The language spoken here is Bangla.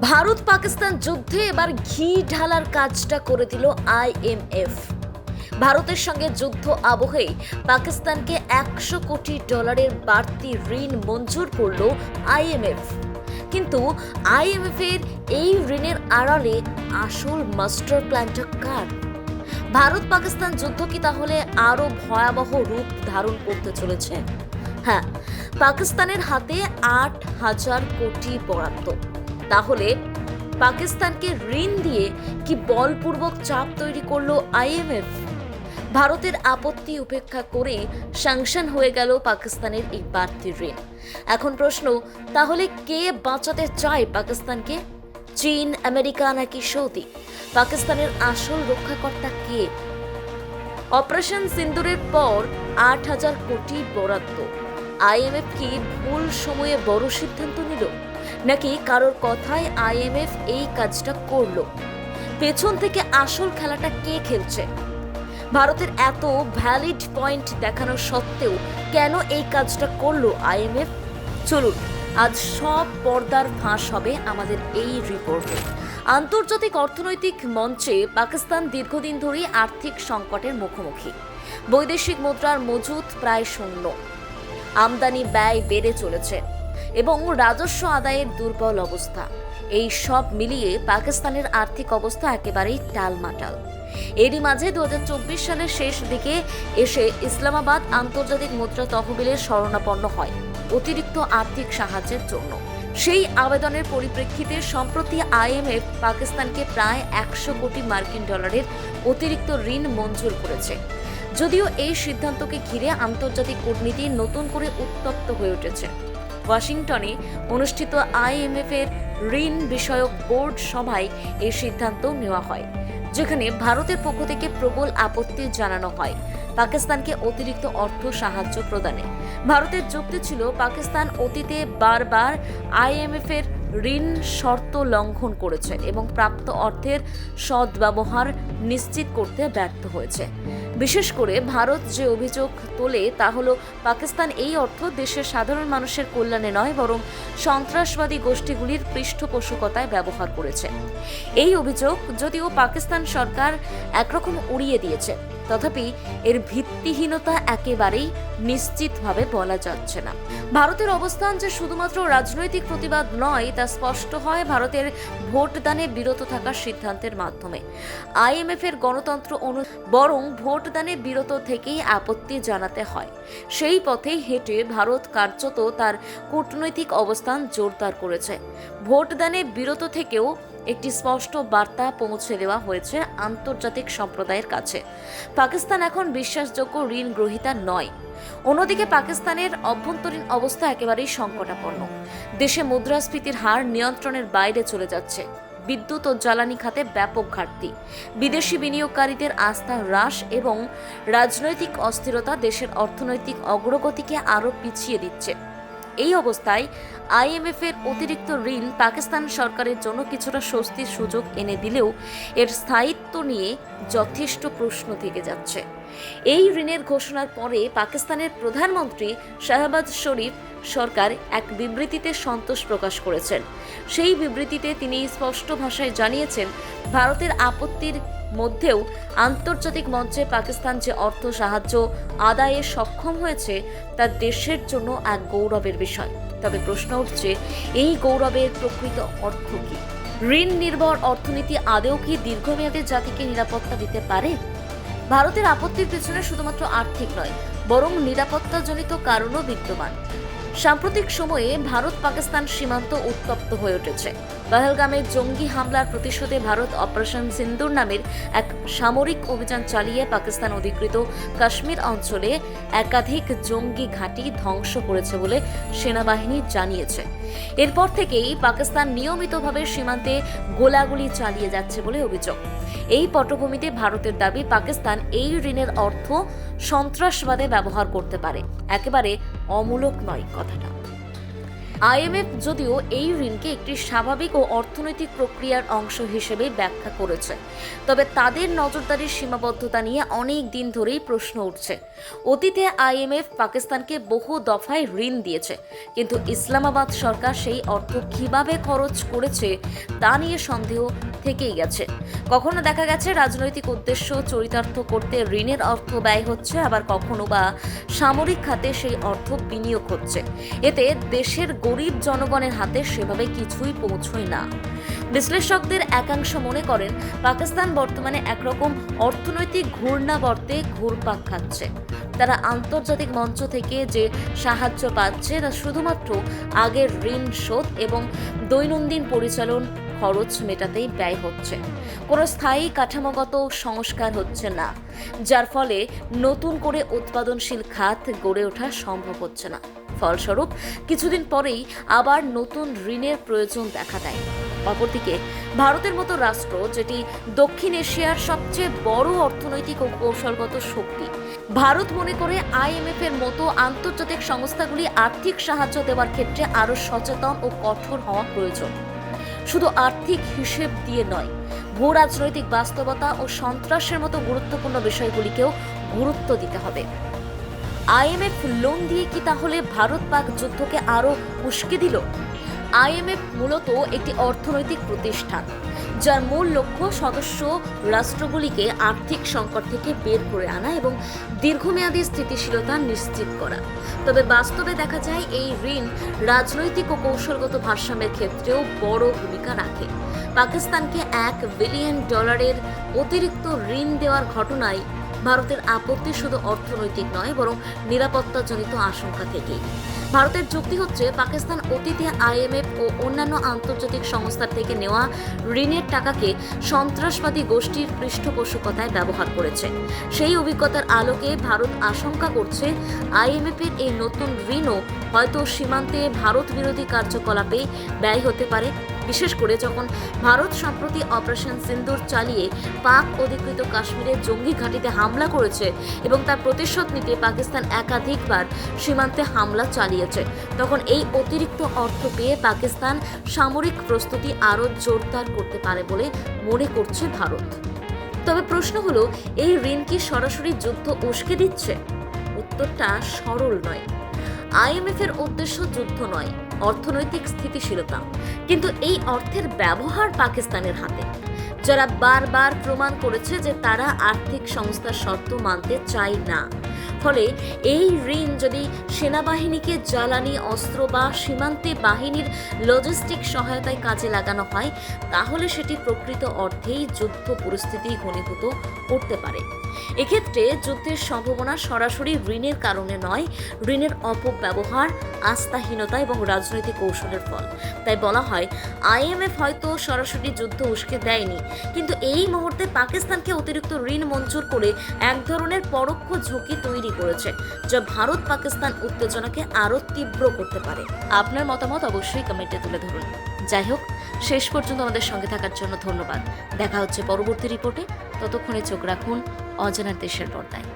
ভারত পাকিস্তান যুদ্ধে এবার ঘি ঢালার কাজটা করে দিল আইএমএফ ভারতের সঙ্গে যুদ্ধ আবহেই পাকিস্তানকে একশো কোটি ডলারের বাড়তি ঋণ মঞ্জুর করল আইএমএফ কিন্তু আইএমএফ এর এই ঋণের আড়ালে আসল মাস্টার প্ল্যানটা কার? ভারত পাকিস্তান যুদ্ধ কি তাহলে আরও ভয়াবহ রূপ ধারণ করতে চলেছে? হ্যাঁ পাকিস্তানের হাতে আট হাজার কোটি বরাদ্দ। তাহলে পাকিস্তানকে ঋণ দিয়ে কি বলপূর্বক চাপ তৈরি করল আইএমএফ? ভারতের আপত্তি উপেক্ষা করে স্যাংশন হয়ে গেল পাকিস্তানের এই বাড়তি ঋণ। এখন প্রশ্ন, তাহলে কে বাঁচাতে চায় পাকিস্তানকে? চীন, আমেরিকা নাকি সৌদি? পাকিস্তানের আসল রক্ষাকর্তা কে? অপারেশন সিন্দুরের পর আট হাজার কোটি বরাদ্দ। আইএমএফ কি ভুল সময়ে বড় সিদ্ধান্ত নিল? নাকি কারোর কথায় আইএমএফ এই কাজটা করল? পেছন থেকে আসল খেলাটা কে খেলছে? ভারতের এত ভ্যালিড পয়েন্ট দেখানো সত্ত্বেও কেন এই কাজটা করল আইএমএফ চলুন, আজ সব পর্দার ফাঁস হবে আমাদের এই রিপোর্টে আন্তর্জাতিক অর্থনৈতিক মঞ্চে পাকিস্তান দীর্ঘদিন ধরেই আর্থিক সংকটের মুখোমুখি। বৈদেশিক মুদ্রার মজুদ প্রায় শূন্য। আমদানি ব্যয় বেড়ে চলেছে। এবং রাজস্ব আদায়ের দুর্বল অবস্থা। এই সব মিলিয়ে পাকিস্তানের আর্থিক অবস্থা একেবারেই টালমাটাল। এরই মাঝে দু হাজার চব্বিশ সালের শেষ দিকে এসে ইসলামাবাদ আন্তর্জাতিক মুদ্রা তহবিলের শরণাপন্ন হয় অতিরিক্ত আর্থিক সাহায্যের জন্য। সেই আবেদনের পরিপ্রেক্ষিতে সম্প্রতি আইএমএফ পাকিস্তানকে প্রায় একশো কোটি মার্কিন ডলারের অতিরিক্ত ঋণ মঞ্জুর করেছে। যদিও এই সিদ্ধান্তকে ঘিরে আন্তর্জাতিক কূটনীতি নতুন করে উত্তপ্ত হয়ে উঠেছে। ওয়াশিংটনে অনুষ্ঠিত আইএমএফ এর ঋণ বিষয়ক বোর্ড সভায় এই সিদ্ধান্ত নেওয়া হয়, যেখানে ভারতের পক্ষ থেকে প্রবল আপত্তি জানানো হয়। পাকিস্তানকে অতিরিক্ত অর্থ সাহায্য প্রদানে। ভারতের যুক্তি ছিল, পাকিস্তান অতীতে বারবার আইএমএফ এর ঋণ শর্ত লঙ্ঘন করেছে এবং প্রাপ্ত অর্থের সদ্ব্যবহার নিশ্চিত করতে ব্যর্থ হয়েছে। বিশেষ করে ভারত যে অভিযোগ তোলে তা হলো পাকিস্তান এই অর্থ দেশের সাধারণ মানুষের কল্যাণে নয়, বরং সন্ত্রাসবাদী গোষ্ঠীগুলির পৃষ্ঠপোষকতায় ব্যবহার করেছে। এই অভিযোগ যদিও পাকিস্তান সরকার একরকম উড়িয়ে দিয়েছে তথাপি এর ভিত্তিহীনতা একেবারেই নিশ্চিতভাবে বলা যাচ্ছে না। ভারতের অবস্থান যে শুধুমাত্র রাজনৈতিক প্রতিবাদ নয়, তা স্পষ্ট হয় ভারতের ভোটদানে বিরত থাকার সিদ্ধান্তের মাধ্যমে। আইএমএফ এর গণতন্ত্র অনু, বরং ভোটদানে বিরত থেকেই আপত্তি জানাতে হয়। সেই পথেই হেঁটে ভারত কার্যত তার কূটনৈতিক অবস্থান জোরদার করেছে। ভোটদানে বিরত থেকেও একটি স্পষ্ট বার্তা পৌঁছে দেওয়া হয়েছে আন্তর্জাতিক সম্প্রদায়ের কাছে। পাকিস্তান এখন বিশ্বাসযোগ্য ঋণ গ্রহীতা নয়। অন্যদিকে পাকিস্তানের অভ্যন্তরীণ অবস্থা একেবারেই সংকটাপন্ন। দেশে মুদ্রাস্ফীতির হার নিয়ন্ত্রণের বাইরে চলে যাচ্ছে। বিদ্যুৎ ও জ্বালানি খাতে ব্যাপক ঘাটতি। বিদেশি বিনিয়োগকারীদের আস্থা হ্রাস এবং রাজনৈতিক অস্থিরতা দেশের অর্থনৈতিক অগ্রগতিকে আরও পিছিয়ে দিচ্ছে। এই অবস্থায় আইএমএফ এর অতিরিক্ত ঋণ পাকিস্তান সরকারের জন্য কিছুটা স্বস্তির সুযোগ এনে দিলেও এর স্থায়িত্ব নিয়ে যথেষ্ট প্রশ্ন থেকে যাচ্ছে। এই ঋণের ঘোষণার পরে পাকিস্তানের প্রধানমন্ত্রী শাহবাজ শরীফ সরকার এক বিবৃতিতে সন্তোষ প্রকাশ করেছেন। সেই বিবৃতিতে তিনি স্পষ্ট ভাষায় জানিয়েছেন, ভারতের আপত্তির মধ্যেও আন্তর্জাতিক মঞ্চে পাকিস্তান যে অর্থ সাহায্য আদায়ে সক্ষম হয়েছে, তা দেশের জন্য এক গৌরবের বিষয়। তবে প্রশ্ন উঠছে, এই গৌরবের প্রকৃত অর্থ কী? ঋণ নির্ভর অর্থনীতি আদেও কি দীর্ঘমেয়াদে জাতিকে নিরাপত্তা দিতে পারে? ভারতের আপত্তির পেছনে শুধুমাত্র আর্থিক নয়, বরং নিরাপত্তাজনিত কারণও বিদ্যমান। সাম্প্রতিক সময়ে ভারত পাকিস্তান সীমান্ত উত্তপ্ত হয়ে উঠেছে। পহলগামে জঙ্গি হামলার প্রতিশোধে ভারত অপারেশন সিন্দুর নামের এক সামরিক অভিযান চালিয়ে পাকিস্তান অধিকৃত কাশ্মীর অঞ্চলে একাধিক জঙ্গি ঘাঁটি ধ্বংস করেছে বলে সেনাবাহিনী জানিয়েছে। এরপর থেকেই পাকিস্তান নিয়মিতভাবে সীমান্তে গোলাগুলি চালিয়ে যাচ্ছে বলে অভিযোগ। এই পটভূমিতে ভারতের দাবি, পাকিস্তান এই ঋণের অর্থ সন্ত্রাসবাদে ব্যবহার করতে পারে। একেবারে অমূলক নয় কথাটা। আইএমএফ যদিও এই ঋণকে একটি স্বাভাবিক ও অর্থনৈতিক প্রক্রিয়ার অংশ হিসেবে ব্যাখ্যা করেছে, তবে তাদের নজরদারির সীমাবদ্ধতা নিয়ে অনেক দিন ধরেই প্রশ্ন উঠছে। অতীতে আইএমএফ পাকিস্তানকে বহু দফায় ঋণ দিয়েছে, কিন্তু ইসলামাবাদ সরকার সেই অর্থ কীভাবে খরচ করেছে তা নিয়ে সন্দেহ থেকেই গেছে। কখনো দেখা গেছে রাজনৈতিক উদ্দেশ্য চরিতার্থ করতে ঋণের অর্থ ব্যয় হচ্ছে, আবার কখনো বা সামরিক খাতে সেই অর্থ বিনিয়োগ হচ্ছে। এতে দেশের গরিব জনগণের হাতে সেভাবে কিছুই পৌঁছয় না। বিশ্লেষকদের একাংশ মনে করেন, পাকিস্তান বর্তমানে একরকম অর্থনৈতিক ঘূর্ণাবর্তে ঘুরপাক খাচ্ছে। তারা আন্তর্জাতিক মঞ্চ থেকে যে সাহায্য পাচ্ছে, তা শুধুমাত্র আগের ঋণ শোধ এবং দৈনন্দিন পরিচালন খরচ মেটাতেই ব্যয় হচ্ছে। কোনো স্থায়ী কাঠামোগত সংস্কার হচ্ছে না, যার ফলে নতুন করে উৎপাদনশীল খাত গড়ে ওঠা সম্ভব হচ্ছে না। ফলস্বরূপ, কিছুদিন পরেই আবার নতুন ঋণের প্রয়োজন দেখা দেয়। অপরদিকে, ভারতের মতো রাষ্ট্র, যেটি দক্ষিণ এশিয়ার সবচেয়ে বড় অর্থনৈতিক ও কৌশলগত শক্তি, ভারত মনে করে আইএমএফ এর মতো আন্তর্জাতিক সংস্থাগুলি আর্থিক সাহায্য দেওয়ার ক্ষেত্রে আরও সচেতন ও কঠোর হওয়া প্রয়োজন। শুধু আর্থিক হিসেব দিয়ে নয়, ভূ রাজনৈতিক বাস্তবতা ও সন্ত্রাসের মতো গুরুত্বপূর্ণ বিষয়গুলিকেও গুরুত্ব দিতে হবে। আইএমএফ লোন দিয়ে কি তাহলে ভারত পাক যুদ্ধকে আরও উস্কে দিল? আইএমএফ মূলত একটি অর্থনৈতিক প্রতিষ্ঠান, যার মূল লক্ষ্য সদস্য রাষ্ট্রগুলিকে আর্থিক সংকট থেকে বের করে আনা এবং দীর্ঘমেয়াদী স্থিতিশীলতা নিশ্চিত করা। তবে বাস্তবে দেখা যায়, এই ঋণ রাজনৈতিক ও কৌশলগত ভারসাম্যের ক্ষেত্রেও বড় ভূমিকা রাখে। পাকিস্তানকে এক বিলিয়ন ডলারের অতিরিক্ত ঋণ দেওয়ার ঘটনায় ভারতের আপত্তি শুধু অর্থনৈতিক নয়, বরং নিরাপত্তাজনিত আশঙ্কা থেকেই। ভারতের যুক্তি হচ্ছে, পাকিস্তান অতীতে আইএমএফ ও অন্যান্য আন্তর্জাতিক সংস্থার থেকে নেওয়া ঋণের টাকাকে সন্ত্রাসবাদী গোষ্ঠীর পৃষ্ঠপোষকতায় ব্যবহার করেছে। সেই অভিজ্ঞতার আলোকে ভারত আশঙ্কা করছে আইএমএফ এর এই নতুন ঋণও হয়তো সীমান্তে ভারত বিরোধী কার্যকলাপে ব্যয় হতে পারে বিশেষ করে যখন ভারত সম্প্রতি অপারেশন সিন্দুর চালিয়ে পাক অধিকৃত কাশ্মীরে জঙ্গি ঘাঁটিতে হামলা করেছে এবং তার প্রতিশোধ নিতে পাকিস্তান একাধিকবার সীমান্তে হামলা চালিয়েছে, তখন এই অতিরিক্ত অর্থ পেয়ে পাকিস্তান সামরিক প্রস্তুতি আরও জোরদার করতে পারে বলে মনে করছে ভারত। তবে প্রশ্ন হলো, এই ঋণ কি সরাসরি যুদ্ধ উস্কে দিচ্ছে? উত্তরটা সরল নয়। আইএমএফ এর উদ্দেশ্য যুদ্ধ নয়। অর্থনৈতিক স্থিতিশীলতা। কিন্তু এই অর্থের ব্যবহার পাকিস্তানের হাতে। যারা বারবার প্রমাণ করেছে যে তারা আর্থিক সংস্থার শর্ত মানতে চায় না। ফলে এই ঋণ যদি সেনাবাহিনীকে জ্বালানি, অস্ত্র বা সীমান্তে বাহিনীর লজিস্টিক সহায়তায় কাজে লাগানো হয়, তাহলে সেটি প্রকৃত অর্থেই যুদ্ধ পরিস্থিতি ঘনীভূত করতে পারে। এক্ষেত্রে যুদ্ধের সম্ভাবনা সরাসরি ঋণের কারণে নয়, ঋণের অপব্যবহার, আস্থাহীনতা এবং রাজনৈতিক কৌশলের ফল। তাই বলা হয়, আইএমএফ হয়তো সরাসরি যুদ্ধ উস্কে দেয়নি, কিন্তু এই মুহূর্তে পাকিস্তানকে অতিরিক্ত ঋণ মঞ্জুর করে এক ধরনের পরোক্ষ ঝুঁকি তৈরি করেছে, যা ভারত পাকিস্তান উত্তেজনাকে আরও তীব্র করতে পারে। আপনার মতামত অবশ্যই কমেন্টে তুলে ধরুন। যাই হোক, শেষ পর্যন্ত আমাদের সঙ্গে থাকার জন্য ধন্যবাদ। দেখা হচ্ছে পরবর্তী রিপোর্টে। ততক্ষণে চোখ রাখুন অজানার দেশের পর্দায়।